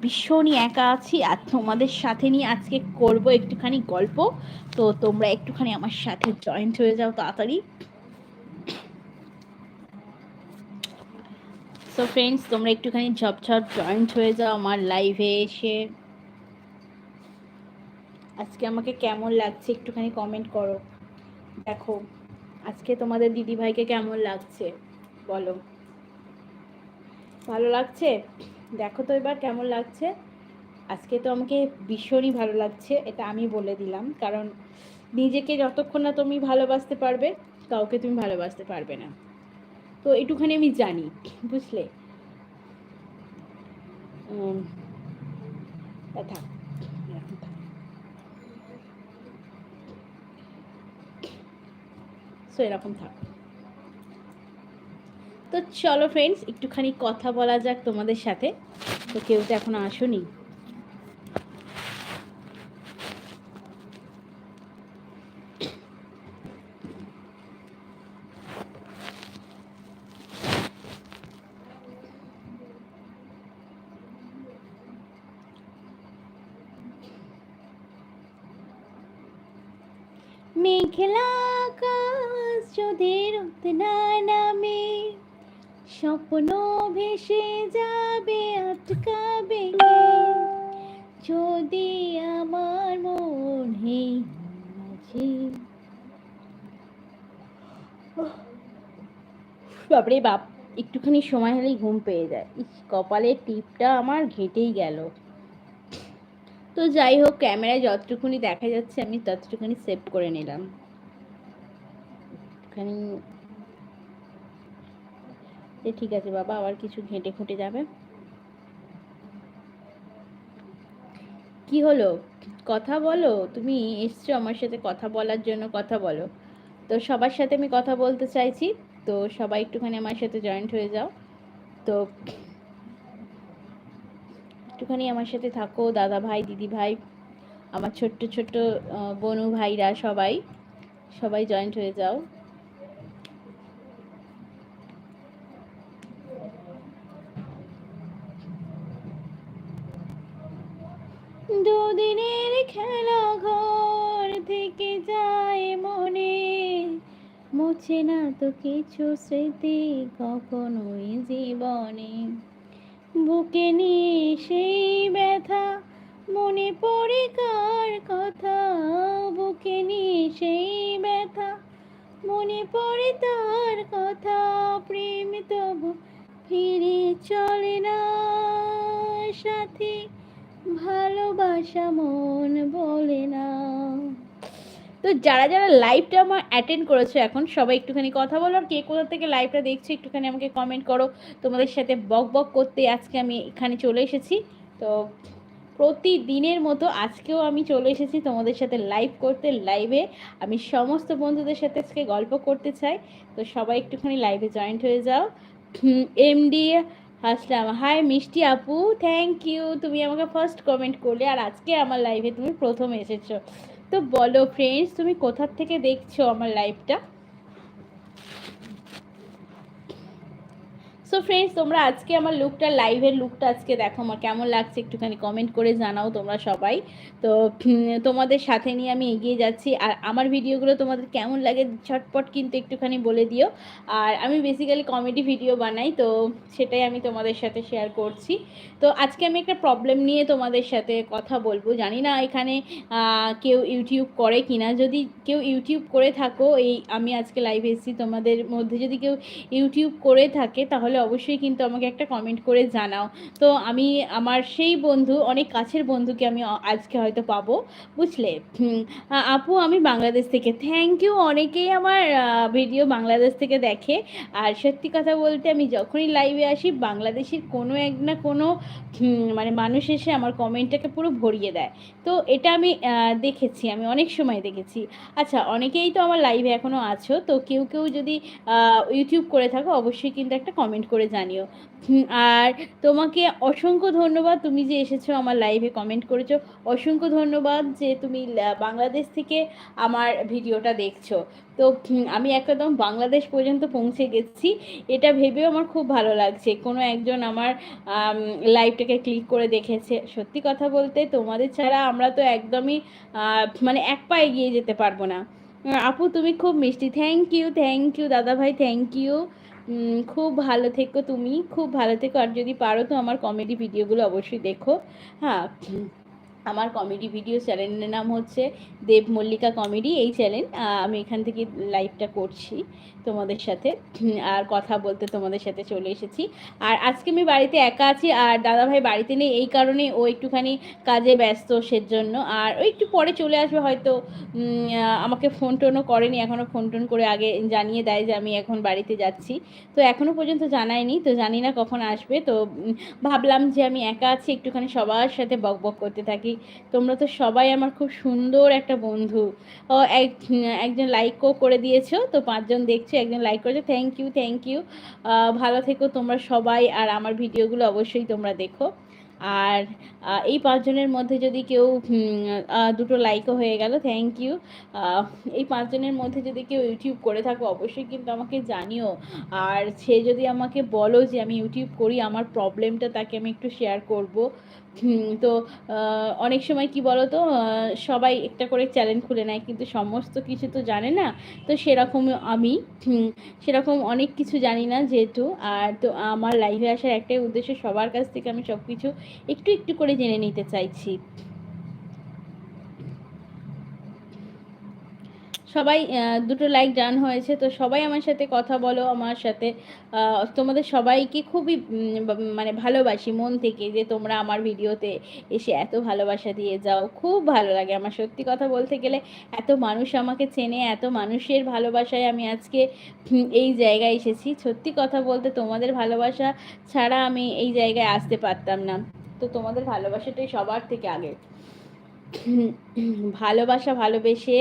ভীষণই একা আছি আর তোমাদের সাথে নিয়ে আজকে করব একটুখানি গল্প। তো তোমরা একটুখানি আমার সাথে জয়েন্ট হয়ে যাও তাড়াতাড়ি। সো ফ্রেন্ডস তোমরা একটুখানি ঝপঝপ জয়েন্ট হয়ে যাও আমার লাইভে এসে। আজকে আমাকে কেমন লাগছে একটুখানি কমেন্ট করো। দেখো, আজকে তোমাদের দিদি ভাইকে কেমন লাগছে? বলো। ভালো লাগছে? দেখো তো এবার কেমন লাগছে। আজকে তো আমাকে ভীষণই ভালো লাগছে, এটা আমি বলে দিলাম। কারণ নিজেকে যতক্ষণ না তুমি ভালোবাসতে পারবে, কাউকে তুমি ভালোবাসতে পারবে না। তো একটুখানি আমি জানি, বুঝলে। সো এরকম থাক। তো চলো ফ্রেন্ডস একটুখানি কথা বলা যাক তোমাদের সাথে। তো কেউ তো এখন আসোনি। বাপরে বাপ, একটুখানি সময় হলেই ঘুম পেয়ে যায়। ইস কপালের টিপটা আমার ঘেটেই গেল। তো যাই হোক, ক্যামেরায় যতটুকুনি দেখা যাচ্ছে, আমি ততটুকুনি সেভ করে নিলাম। একটুখানি ঠিক আছে বাবা, আবার কিছু ঘেঁটে খুঁটে যাবে। কি হলো? কথা বলো, তুমি এসছো আমার সাথে কথা বলার জন্য, কথা বলো। তো সবার সাথে আমি কথা বলতে চাইছি। তো সবাই একটুখানি আমার সাথে জয়েন্ট হয়ে যাও। তো একটুখানি আমার সাথে থাকো, দাদা ভাই, দিদি ভাই, আমার ছোট্ট ছোট্ট বনু ভাইরা সবাই সবাই জয়েন্ট হয়ে যাও। দুদিনের খেলা মুছে না তো কিছু স্মৃতি কখনোই জীবনে। বুকে নিয়ে সেই ব্যথা, মনে পড়ে কার কথা? বুকে নিয়ে সেই ব্যথা, মনে পড়ে তার কথা? প্রেম তবু ফিরে চলে না। সাথে ভালোবাসা মন বলে না। তো যারা যারা লাইভটা আমার অ্যাটেন্ড করেছ এখন, সবাই একটুখানি কথা বলো আর কে কোথা থেকে লাইভটা দেখছ, একটুখানি আমাকে কমেন্ট করো। তোমাদের সাথে বক বক করতে আজকে আমি এখানে চলে এসেছি। তো প্রতিদিনের মতো আজকেও আমি চলে এসেছি তোমাদের সাথে লাইভ করতে লাইভে আমি সমস্ত বন্ধুদের সাথে আজকে গল্প করতে চাই। তো সবাই একটুখানি লাইভে জয়েন্ট হয়ে যাও। এমডি আসলাম। হাই মিষ্টি আপু থ্যাংক ইউ তুমি আমাকে ফার্স্ট কমেন্ট করলে আর আজকে আমার লাইভে তুমি প্রথম এসেছ। তো বলো ফ্রেন্ডস তুমি কোথার থেকে দেখছ আমার লাইভটা সো ফ্রেন্ডস তোমরা আজকে আমার লুকটা লাইভের লুকটা আজকে দেখো আমার কেমন লাগছে, একটুখানি কমেন্ট করে জানাও তোমরা সবাই। তো তোমাদের সাথে নিয়ে আমি এগিয়ে যাচ্ছি। আর আমার ভিডিওগুলো তোমাদের কেমন লাগে ঝটপট কিন্তু একটুখানি বলে দিও। আর আমি বেসিক্যালি কমেডি ভিডিও বানাই, তো সেটাই আমি তোমাদের সাথে শেয়ার করছি। তো, আজকে আমি একটা প্রবলেম নিয়ে তোমাদের সাথে কথা বলব। জানি না এখানে কেউ ইউটিউব করে কিনা। যদি কেউ ইউটিউব করে থাকো, এই আমি আজকে লাইভ এসেছি। তোমাদের মধ্যে যদি কেউ ইউটিউব করে থাকে, তাহলে অবশ্যই কিন্তু আমাকে একটা কমেন্ট করে জানাও। তো আমি, আমার সেই বন্ধু, অনেক কাছের বন্ধুকে আমি আজকে হয়তো পাবো, বুঝলে? আপু আমি বাংলাদেশ থেকে। থ্যাংক ইউ অনেকেই আমার ভিডিও বাংলাদেশ থেকে দেখে। আর সত্যি কথা বলতে আমি যখনই লাইভে আসি, বাংলাদেশের কোনো এক না কোনো মানে মানুষ এসে আমার কমেন্টটাকে পুরো ভরিয়ে দেয়। তো এটা আমি দেখেছি, আমি অনেক সময় দেখেছি। আচ্ছা অনেকেই তো আমার লাইভে এখনও আছো, তো কেউ কেউ যদি ইউটিউব করে থাকো, অবশ্যই কিন্তু একটা কমেন্ট করে জানিও। আর তোমাকে অসংখ্য ধন্যবাদ তুমি যে এসেছ আমার লাইভে কমেন্ট করেছ। অসংখ্য ধন্যবাদ যে তুমি বাংলাদেশ থেকে আমার ভিডিওটা দেখছ। তো আমি একদম বাংলাদেশ পর্যন্ত পৌঁছে গেছি। এটা ভেবেও আমার খুব ভালো লাগছে। কোনো একজন আমার লাইভটাকে ক্লিক করে দেখেছে। সত্যি কথা বলতে তোমাদের ছাড়া আমরা তো একদমই মানে এক পা এগিয়ে যেতে পারব না। আপু তুমি খুব মিষ্টি। থ্যাংক ইউ থ্যাংক ইউ দাদা ভাই থ্যাংক ইউ খুব ভালো থেকো তুমি, খুব ভালো থেকো। আর যদি পারো তো আমার কমেডি ভিডিওগুলো অবশ্যই দেখো। হ্যাঁ? আমার কমেডি ভিডিও চ্যানেলের নাম হচ্ছে দেব মল্লিকা কমেডি এই চ্যানেল আমি এখান থেকে লাইভটা করছি তোমাদের সাথে। আর কথা বলতে তোমাদের সাথে চলে এসেছি। আর আজকে আমি বাড়িতে একা আছি, আর দাদাভাই বাড়িতে নেই, এই কারণে ও একটুখানি কাজে ব্যস্ত সেজন্য। আর ও একটু পরে চলে আসবে হয়তো আমাকে ফোন টোনও করেনি, এখনও ফোন টোন করে আগে জানিয়ে দেয় যে আমি এখন বাড়িতে যাচ্ছি। তো এখনও পর্যন্ত জানায়নি, তো জানি না কখন আসবে। তো ভাবলাম যে আমি একা আছি, একটুখানি সবার সাথে বক বক করতে থাকি। তোমরা তো সবাই আমার খুব সুন্দর একটা বন্ধু। ও, এক, একজন লাইকও করে দিয়েছ, তো পাঁচজন দেখছ, একজন লাইক করেছ। থ্যাংক ইউ থ্যাংক ইউ ভালো থেকো তোমরা সবাই, আর আমার ভিডিওগুলো অবশ্যই তোমরা দেখো। আর এই পাঁচজনের মধ্যে যদি কেউ দুটো লাইকও হয়ে গেল থ্যাংক ইউ এই পাঁচজনের মধ্যে যদি কেউ ইউটিউব করে থাকো, অবশ্যই কিন্তু আমাকে জানিও। আর সে যদি আমাকে বলো যে আমি ইউটিউব করি, আমার প্রবলেমটা তাকে আমি একটু শেয়ার করব। তো অনেক সময় কি বলো তো সবাই একটা করে চ্যালেঞ্জ খুলে নেয়, কিন্তু সমস্ত কিছু তো জানে না, তো সেরকম আমি সেরকম অনেক কিছু জানি না যেহেতু, আর তো আমার লাইভে আসার একটাই উদ্দেশ্য সবার কাছ থেকে আমি সব কিছু একটু একটু করে জেনে নিতে চাইছি। সবাই দুটো লাইক ডান হয়েছে। তো সবাই আমার সাথে কথা বলো, আমার সাথে তোমাদের সবাইকে খুবই মানে ভালোবাসি মন থেকে যে তোমরা আমার ভিডিওতে এসে এত ভালোবাসা দিয়ে যাও। খুব ভালো লাগে আমার সত্যি কথা বলতে গেলে। এত মানুষ আমাকে চেনে, এত মানুষের ভালোবাসায় আমি আজকে এই জায়গায় এসেছি। সত্যি কথা বলতে তোমাদের ভালোবাসা ছাড়া আমি এই জায়গায় আসতে পারতাম না। তো তোমাদের ভালোবাসাটাই সবার থেকে আগে ভালোবাসা ভালোবেসে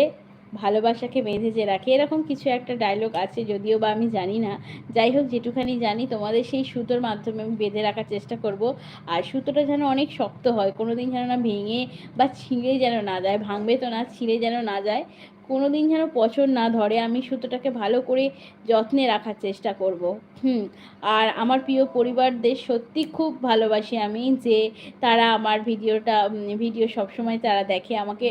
ভালোবাসাকে বেঁধে যে রাখে। এরকম কিছু একটা ডায়লগ আছে, যদিও বা আমি জানি না। যাই হোক, যেটুখানি জানি, তোমাদের সেই সুতোর মাধ্যমে আমি বেঁধে রাখার চেষ্টা করব। আর সুতোটা যেন অনেক শক্ত হয় কোনো দিন যেন না ভেঙে বা ছিঁড়ে যেন না যায়, ভাঙবে তো না, ছিঁড়ে যেন না যায়। কোনো দিন যেন পচন না ধরে, আমি সুতোটাকে ভালো করে যত্নে রাখার চেষ্টা করব। হুম, আর আমার প্রিয় পরিবারদের সত্যি খুব ভালোবাসি আমি যে তারা আমার ভিডিওটা ভিডিও সবসময় তারা দেখে। আমাকে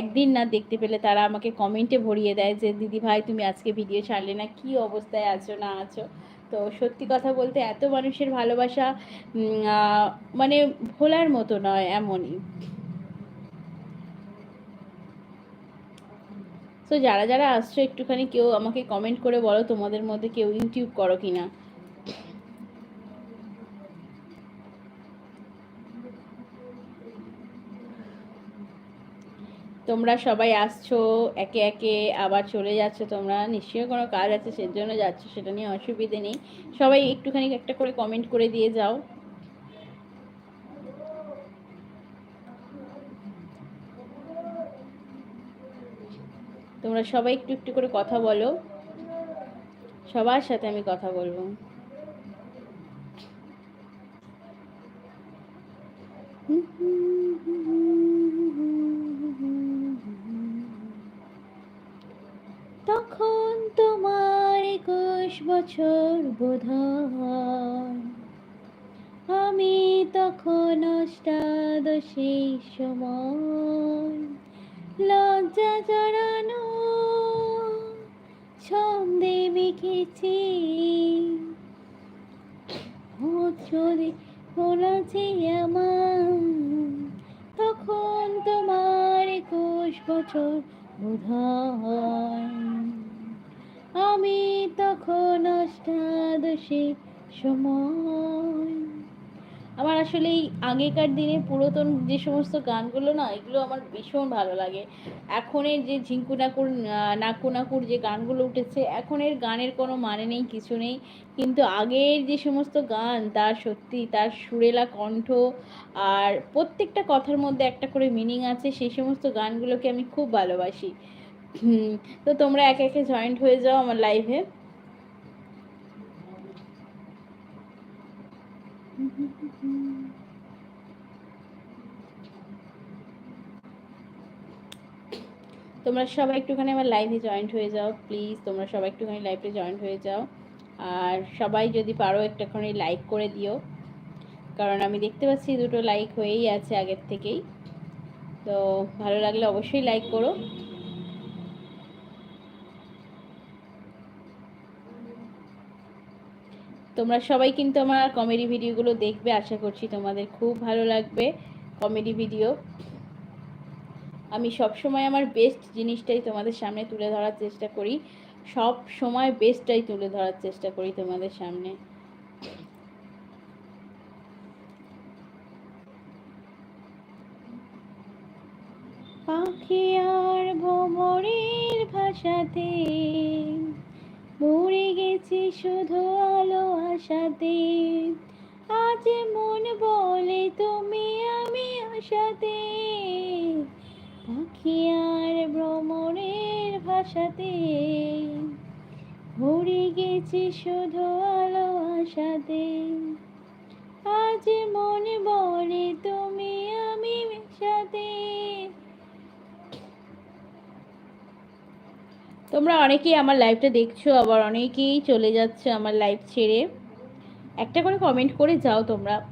একদিন না দেখতে পেলে তারা আমাকে কমেন্টে ভরিয়ে দেয় যে, দিদি ভাই, তুমি আজকে ভিডিও ছাড়লে না, কি অবস্থায় আছো, না আছো? তো সত্যি কথা বলতে এত মানুষের ভালোবাসা মানে ভোলার মতো নয়, এমনই। তো যারা যারা আসছো একটুখানি কেউ আমাকে কমেন্ট করে বলো তোমাদের মধ্যে কেউ ইউটিউব করো কিনা। তোমরা সবাই আসছো, একে একে আবার চলে যাচ্ছ তোমরা। নিশ্চয়ই কোনো কাজ আছে, সেজন্য যাচ্ছ, সেটা নিয়ে অসুবিধে নেই। সবাই একটুখানি একটা করে কমেন্ট করে দিয়ে যাও। তোমরা সবাই একটু একটু করে কথা বলো। সবার সাথে আমি কথা বলব। তখন তোমার একুশ বছর বোধ আমি তখন অষ্টাদশী সময়। লজ্জা জড়ানো ছন্দে মেখেছি। যদি বলেছি আমার তখন তোমার একুশ বছর আমি তখন অষ্টাদশী সময় আমার আসলে এই আগেকার দিনে পুরাতন যে সমস্ত গানগুলো না, এগুলো আমার ভীষণ ভালো লাগে। এখনের যে ঝিঙ্কু নাকুর নাকু নাকুর যে গানগুলো উঠেছে, এখনের গানের কোনো মানে নেই, কিছু নেই। কিন্তু আগের যে সমস্ত গান, তার সত্যি, তার সুরেলা কণ্ঠ আর প্রত্যেকটা কথার মধ্যে একটা করে মিনিং আছে, সেই সমস্ত গানগুলোকে আমি খুব ভালোবাসি। তো তোমরা একে একে জয়েন্ট হয়ে যাও আমার লাইভে। তোমরা সবাই একটুখানি আমার লাইভে জয়েন্ট হয়ে যাও প্লিজ তোমরা সবাই একটুখানি লাইভে জয়েন্ট হয়ে যাও। আর সবাই যদি পারো একটুখানি লাইক করে দিও, কারণ আমি দেখতে পাচ্ছি দুটো লাইক হয়েই আছে আগের থেকেই। তো ভালো লাগলে অবশ্যই লাইক করো। তোমরা সবাই কিন্তু আমার কমেডি ভিডিওগুলো দেখবে, আশা করছি তোমাদের খুব ভালো লাগবে কমেডি ভিডিও আমি সব সময় আমার বেস্ট জিনিসটাই তোমাদের সামনে তুলে ধরার চেষ্টা করি। সব সময় বেস্টটাই তুলে ধরার চেষ্টা করি তোমাদের সামনে। পাখি আর ভ্রমরের ভাষাতে মরে গেছি শুধু আলো আশাতে। আজ মন বলে তুমি আমি আশাতে। আর ভ্রমণের ভাষাতে ভরে গেছি শুধু আলো আশাতে। আজ মনে বলে তুমি আমি সাথে। তোমরা অনেকেই আমার লাইভটা দেখছ, আবার অনেকেই চলে যাচ্ছে আমার লাইভ ছেড়ে। একটা করে কমেন্ট করে যাও তোমরা।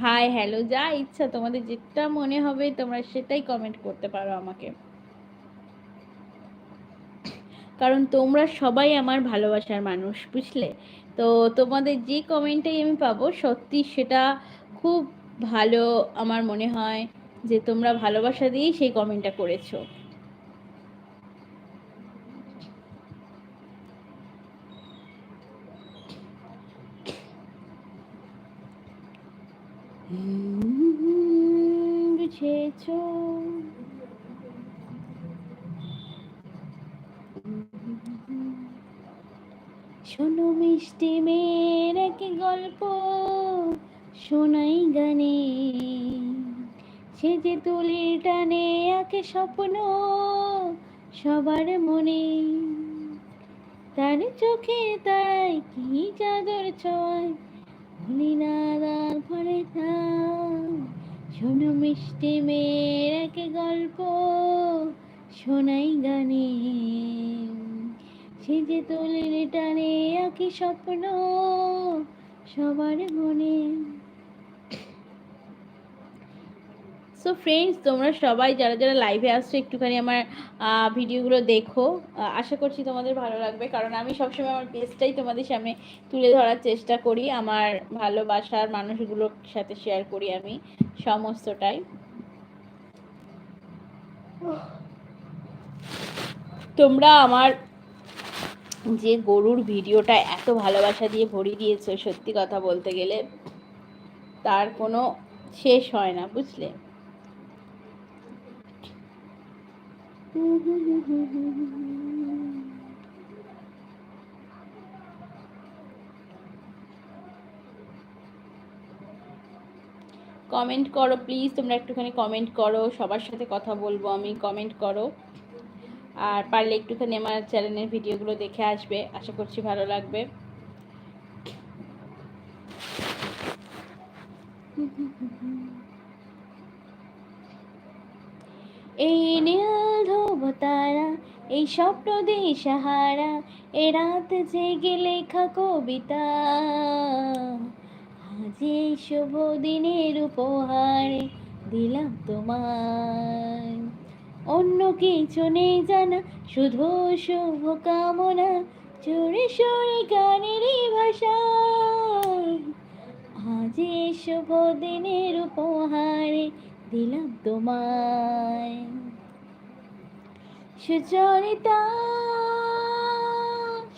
হাই হ্যালো যা ইচ্ছা তোমাদের যেটা মনে হবে তোমরা সেটাই কমেন্ট করতে পারো আমাকে। কারণ তোমরা সবাই আমার ভালোবাসার মানুষ, বুঝলে? তো তোমাদের যে কমেন্টটাই আমি পাবো, সত্যি সেটা খুব ভালো আমার মনে হয় যে তোমরা ভালোবাসা দিয়েই সেই কমেন্টটা করেছ। বুঝেছ শোনো মিষ্টি মেয়ের এক গল্প, শোনাই গানে। সে যে তুলির টানে একে স্বপ্ন সবার মনে, তার চোখে তারাই কি চাদর ছয়? ভুলি না থাম শোনো মিষ্টি মেয়ের এক গল্প, শোনাই গানে। সে যে তোলের টানে আঁকি স্বপ্ন, সবার মনে সো ফ্রেন্ডস তোমরা সবাই যারা যারা লাইভে আসছো, একটুখানি আমার ভিডিওগুলো দেখো। আশা করছি তোমাদের ভালো লাগবে, কারণ আমি সবসময় আমার বেস্টটাই তোমাদের সামনে তুলে ধরার চেষ্টা করি। আমার ভালোবাসার মানুষগুলোর সাথে শেয়ার করি আমি সমস্তটাই। তোমরা আমার যে গরুর ভিডিওটা এত ভালোবাসা দিয়ে ভরিয়ে দিয়েছ, সত্যি কথা বলতে গেলে, তার কোনো শেষ হয় না, বুঝলে? কমেন্ট করো প্লিজ তোমরা একটুখানি কমেন্ট করো, সবার সাথে কথা বলব আমি কমেন্ট করো। আর পারলে একটুখানি আমার চ্যানেলের ভিডিওগুলো দেখে আসবে, আশা করছি ভালো লাগবে। এই তারা এই স্বপ্ন সাহারা, এ রাত জেগে লেখা কবিতা। আজ এই শুভ দিনের উপহারে দিলাম তোমার অন্য কিছু নেই জানা, শুধু শুভ কামনা চোরে সরে গানেরই ভাষা। আজ এই শুভ দিনের উপহারে দিলাম তোমায়। সুচরিতা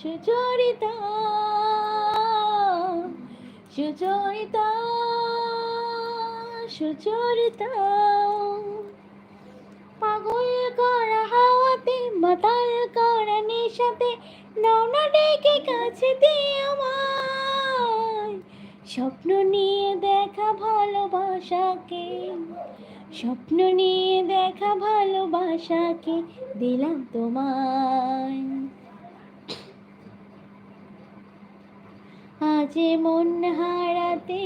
সুচরিতা সুচরিতা সুচরিতা। পাগল করা হাওয়াতে, মাতাল করা নেশাতে নওনা ডেকে কাছে আমার স্বপ্ন নিয়ে দেখা ভালোবাসাকে। স্বপ্ন নিয়ে দেখা ভালোবাসাকে দিলাম তোমায়। আজ মন হারাতে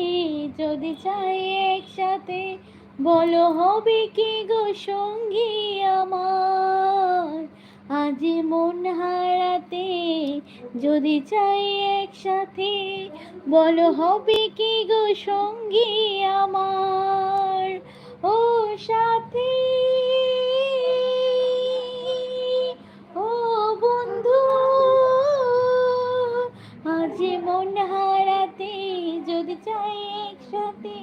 যদি চাই একসাথে, বলো হবে কি গো সঙ্গী আমার? আজ মন হারাতে যদি চাই একসাথে, বলো হবে কি গো সঙ্গী আমার? ও সাথী, ও বন্ধু, আজ মন হারাতে যদি চাই একসাথে,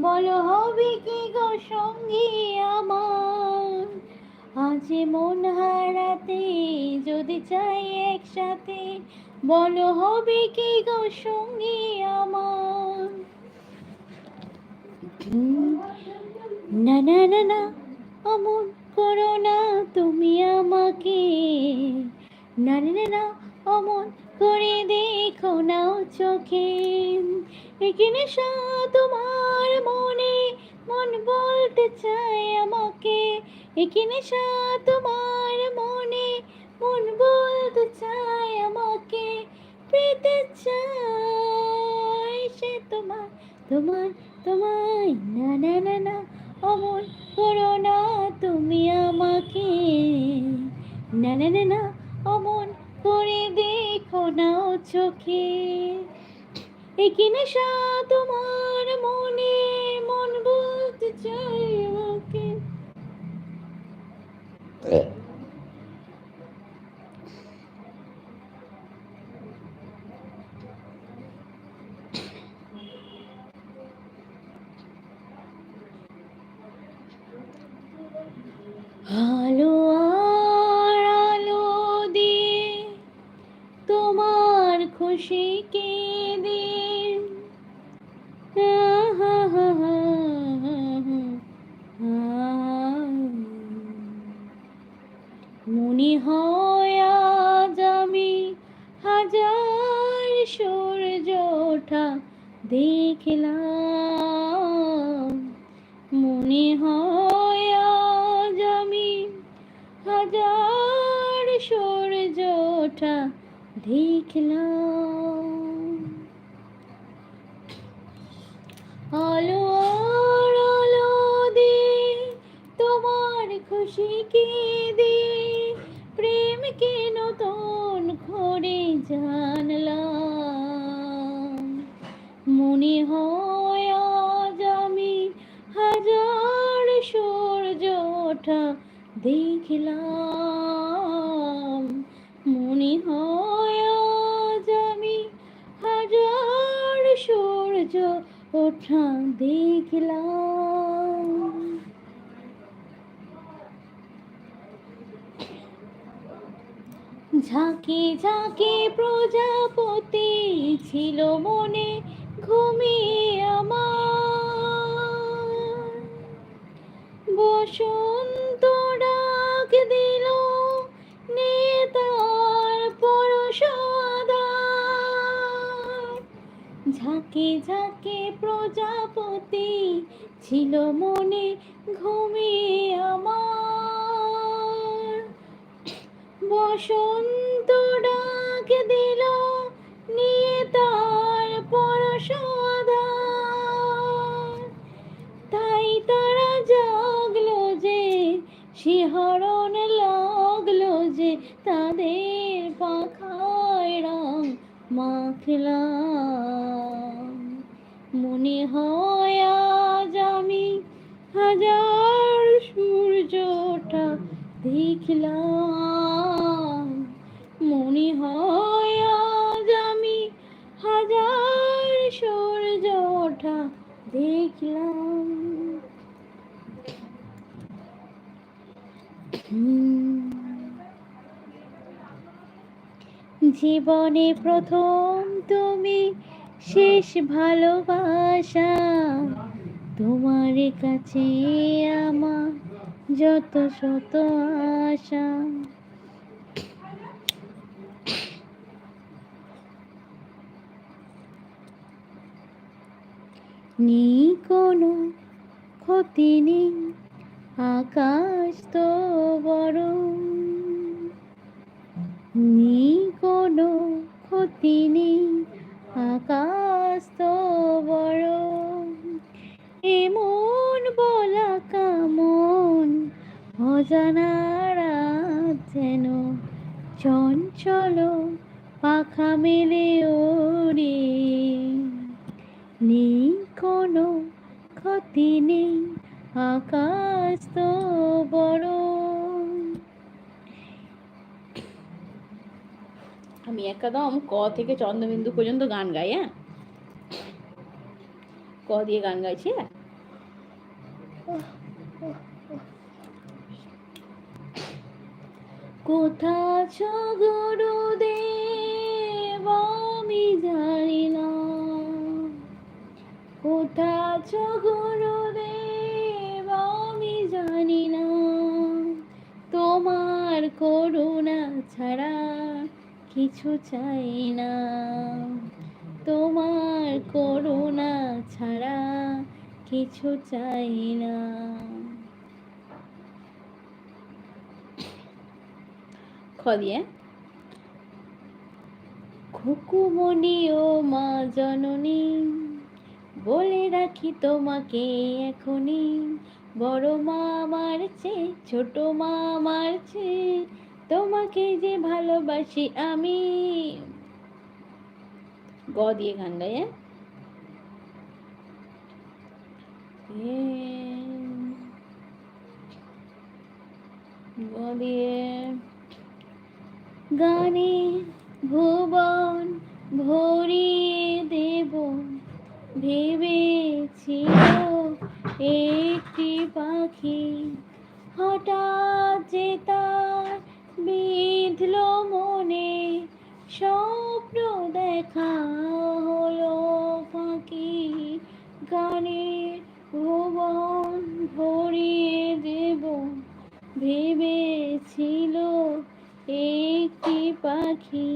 বলো হবে কি গো সঙ্গী আমার? আজ মন হারাতে যদি চাই একসাথে, বলো হবে কি গো সঙ্গী আমার? না না না না অমন করো না তুমি আমাকে। না না না, অমন করে দেখো না চোখে। এখানে তোমার মনে মন বলতে চায় আমাকে। এখানে তোমার মনে মন বলতে চায় আমাকে। পেতে চায় সে তোমার তোমার তোমায়। না না না না অমন করো না তুমি আমাকে। না না না না অমন করে দেখো না চোখে। এখানে সা তোমার মনে ওঠা দেখলাম। আলো আলো দিয়ে তোমার খুশিকে দিয়ে প্রেমকে নতুন করে জানলাম। মনে হয় আজ আমি হাজার সূর্য ওঠা দেখলাম। ওঠা দেখলাম। ঝাঁকে ঝাঁকে প্রজাপতি ছিল মনে ঝাঁকে ঝাঁকে প্রজাপতি ছিল মনে ঘুমিয়ে আমার। বসন্ত ডাক দিল, নিয়ে তার পরশাদা তাই তারা জাগলো যে, শিহরণ লাগল যে, তাদের পাখায় রং মাখলাম। মনে হয় আজ আমি হাজার সূর্য ওঠা দেখলাম। মনে হয় আজ আমি হাজার সূর্য ওঠা দেখলাম জীবনে প্রথম তুমি শেষ ভালোবাসা। তোমার কাছে আমার যত শত আশা। নেই কোনো ক্ষতি নেই, আকাশ তো বড়। নেই কোনো ক্ষতি নেই আকাশ তো বড় এমন বলা কামন রাত যেন চঞ্চল, পাখা মেলে ওরে নেই কোনো ক্ষতি নেই, আকাশ তো বড়। আমি একদম ক থেকে চন্দ্রবিন্দু পর্যন্ত গান গাই হ্যাঁ? ক দিয়ে গান গাইছি হ্যাঁ? কোথা গুরুদেব আমি জানি না। কোথা আছো গুরুদেব আমি জানি না। তোমার করুণা ছাড়া কিছু চাই না। তোমার করুণা ছাড়া কিছু চাই না। খ দিয়ে। খুকুমণি ও মা জননী, বলে রাখি তোমাকে এখনই। বড় মা চেয়ে, ছোট মা চেয়ে তোমাকে যে ভালোবাসি আমি গ দিয়ে গান গাই হ্যাঁ? দিয়ে গানে ভুবন ভরিয়ে দেব ভেবেছিল একটি পাখি হঠাৎ যে তার বিঁধল মনে স্বপ্ন দেখা হলো ফাঁকি গানের ভুবন ভরিয়ে দেব। ভেবেছিল একটি পাখি।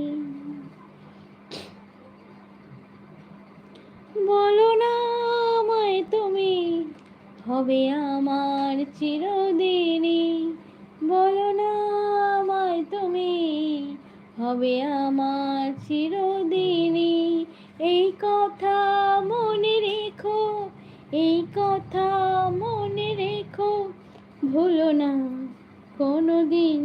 বলো না আমায় তুমি, হবে আমার চিরদিনই বলো না আমায় তুমি, হবে আমার চিরদিনই। এই কথা মনে রেখো, এই কথা মনে রেখো, ভুলো না কোনো দিন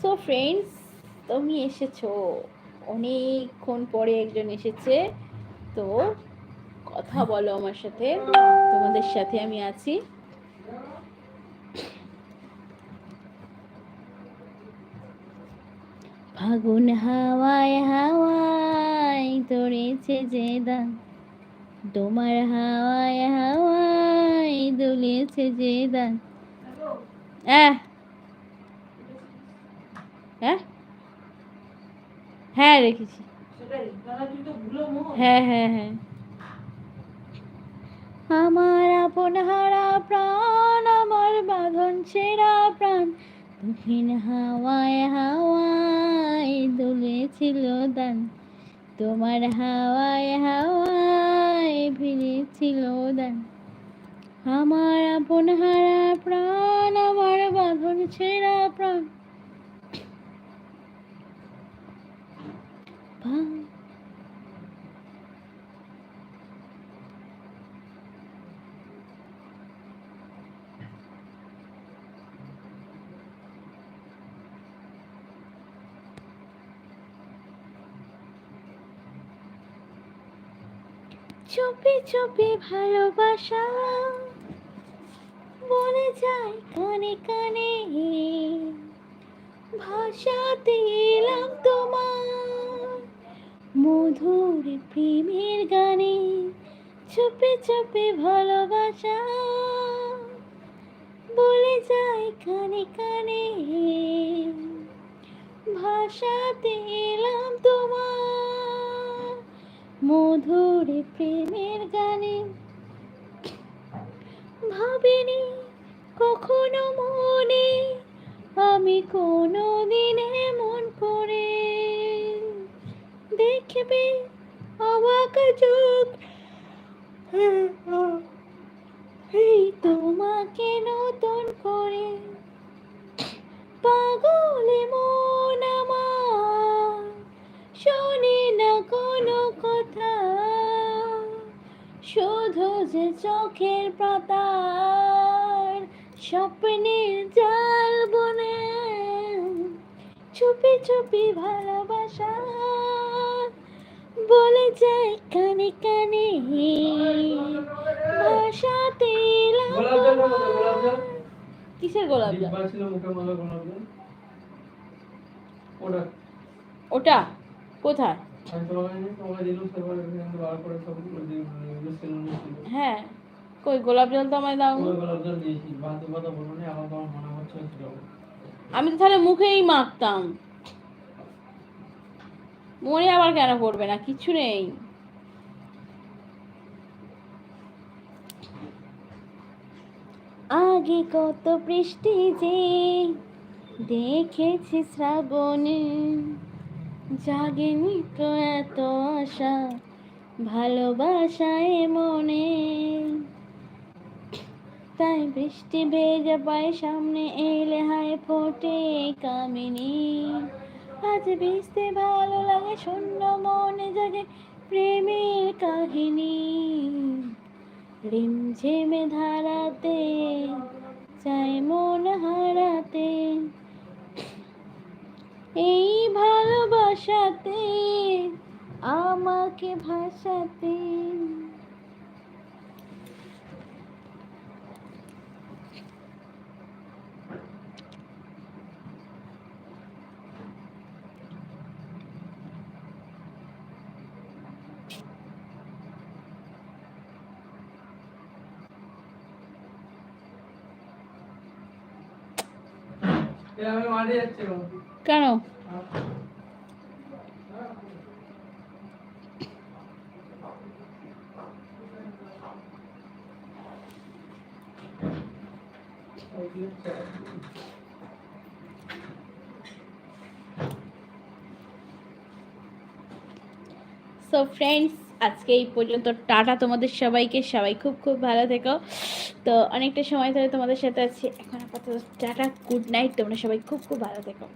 সো ফ্রেন্ডস তুমি এসেছ। অনেকক্ষণ পরে একজন এসেছে। তো কথা বলো আমার সাথে। তোমাদের সাথে আমি আছি। ফাগুন হাওয়ায় হাওয়ায় তোড়েছে যে দান তোমার হাওয়ায় হাওয়ায় দুলেছে যে দান হ্যাঁ হ্যাঁ হ্যাঁ রেখেছি। হ্যাঁ হ্যাঁ হ্যাঁ। আমার আপন হারা প্রাণ আমার বাঁধন ছেঁড়া প্রাণ দক্ষিণ হাওয়ায় হাওয়ায় দুলেছিল দান তোমার হাওয়ায় হাওয়ায় ফিরেছিল দান। আমার আপন হারা প্রাণ আমার বাঁধন ছেঁড়া প্রাণ চুপি চুপি ভালোবাসা বলে যায় কানে কানে। ভাষা এলাম তোমার মধুর প্রেমের গানে চুপে চুপে ভালোবাসা বলে যায় কানে কানে। ভাষাতে এলাম তোমার মধুর প্রেমের গানে। ভাবিনি কখনো মনে আমি কোনো দিন এমন করে দেখবে, অবাক যুগ হ্যাঁ, হ্যাঁ। এই তোমাকে নতুন করে পাগলে মন আমার। শোনে না কোনো কথা, শুধু যে চোখের পাতার স্বপ্নের জাল বনে। চুপি চুপি ভালোবাসা বলে যায় কানে কানে। ভাষাতে কিসের গোলাপ। ওটা। ওটা? কোথায়। হ্যাঁ। কই গোলাপ জল তো আমায় দাও। আমি তো তাহলে মুখেই মাখতাম। মনে আবার কেন পড়বে না? কিছু নেই। আগে কত বৃষ্টি যে দেখেছি শ্রাবণে, জাগেনি তো এত আশা ভালোবাসায় মনে। তাই বৃষ্টি ভেজা পায় সামনে এলে হায় ফোটে কামিনী। আজ ভিজতে ভালো লাগে, শূন্য মনে জাগে প্রেমের কাহিনী। রিমঝিমে ধারাতে চাই মন হারাতে। এই ভালোবাসাতে, আমাকে ভাসাতে। কেন? সো ফ্রেন্ডস আজকে এই পর্যন্ত টাটা তোমাদের সবাইকে। সবাই খুব খুব ভালো থেকো। তো, অনেকটা সময় ধরে তোমাদের সাথে আছি। এখন আপাতত টাটা গুড নাইট তোমরা সবাই খুব খুব ভালো থেকো।